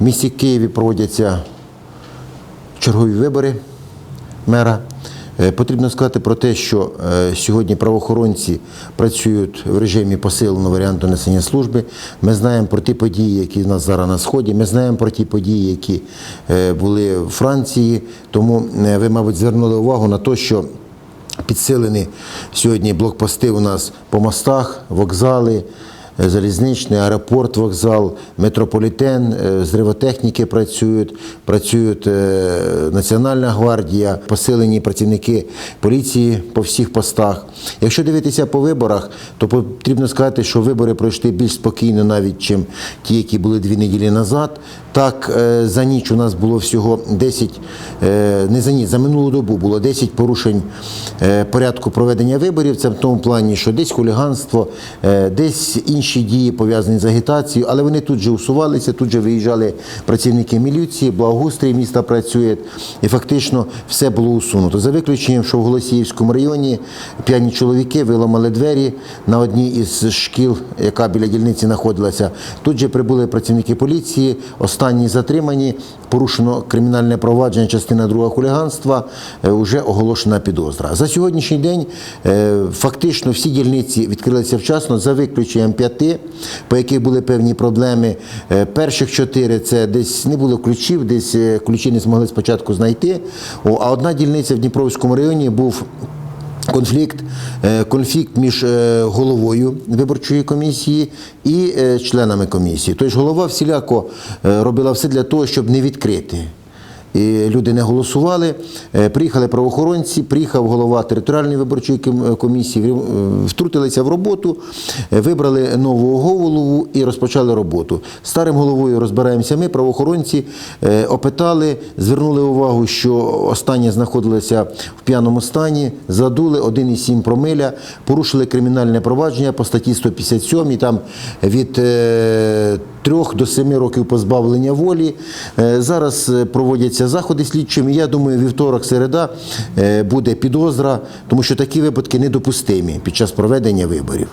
В місті Києві проводяться чергові вибори мера. Е, Потрібно сказати про те, що е, сьогодні правоохоронці працюють в режимі посиленого варіанту несення служби. Ми знаємо про ті події, які в нас зараз на сході. Ми знаємо про ті події, які е, були в Франції. Тому ви, мабуть, звернули увагу на те, що підсилені сьогодні блокпости у нас по мостах, вокзали. Залізничний аеропорт, вокзал, метрополітен, е, зривотехніки працюють, працюють е, Національна гвардія, посилені працівники поліції по всіх постах. Якщо дивитися по виборах, то потрібно сказати, що вибори пройшли більш спокійно, навіть чим ті, які були дві неділі назад. Так, е, за ніч у нас було всього 10, е, не за ніч, за минулу добу було 10 порушень порядку проведення виборів. Це в тому плані, що десь хуліганство, десь інші дії пов'язані з агітацією, але вони тут же усувалися, тут же виїжджали працівники міліції, благоустрій міста працює, і фактично все було усунуто. За виключенням, що в Голосіївському районі п'яні чоловіки виламали двері на одній із шкіл, яка біля дільниці знаходилася. Тут же прибули працівники поліції, останні затримані, порушено кримінальне провадження, частина друга хуліганства, е, вже оголошена підозра. За сьогоднішній день е, фактично всі дільниці відкрилися вчасно, за виключенням п'яти, по яких були певні проблеми. Е, Перших чотири це десь не було ключів, десь е, ключі не змогли спочатку знайти. А одна дільниця в Дніпровському районі був Конфлікт, е, конфлікт між головою виборчої комісії і членами комісії. Тобто голова всіляко робила все для того, щоб не відкрити. І люди не голосували. Е, Приїхали правоохоронці, приїхав голова територіальної виборчої комісії, е, втрутилися в роботу, е, вибрали нового голову і розпочали роботу. Старим головою розбираємося ми, правоохоронці е, опитали, звернули увагу, що останнє знаходилося в п'яному стані, задули 1,7 промиля, порушили кримінальне провадження по статті 157, там від е, 3 до 7 років позбавлення волі. Е, Зараз е, заходи слідчими. Я думаю, вівторок, середа е, буде підозра, тому що такі випадки недопустимі під час проведення виборів.